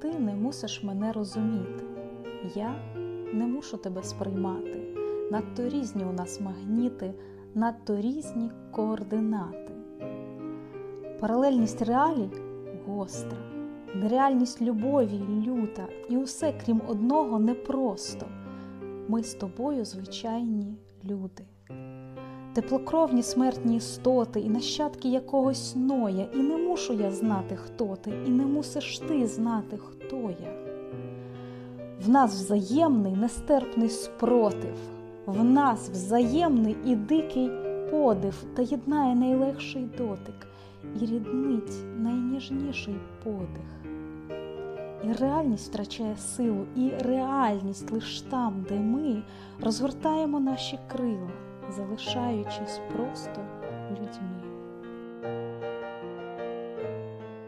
ти не мусиш мене розуміти. Я не мушу тебе сприймати. Надто різні у нас магніти, надто різні координати. Паралельність реалій гостра, нереальність любові люта, і усе, крім одного, непросто. Ми з тобою звичайні люди. Теплокровні смертні істоти, і нащадки якогось ноя, і не мушу я знати, хто ти, і не мусиш ти знати, хто я. В нас взаємний нестерпний спротив, в нас взаємний і дикий подив, та єднає найлегший дотик, і ріднить найніжніший подих. І реальність втрачає силу, і реальність лиш там, де ми розгортаємо наші крила, залишаючись просто.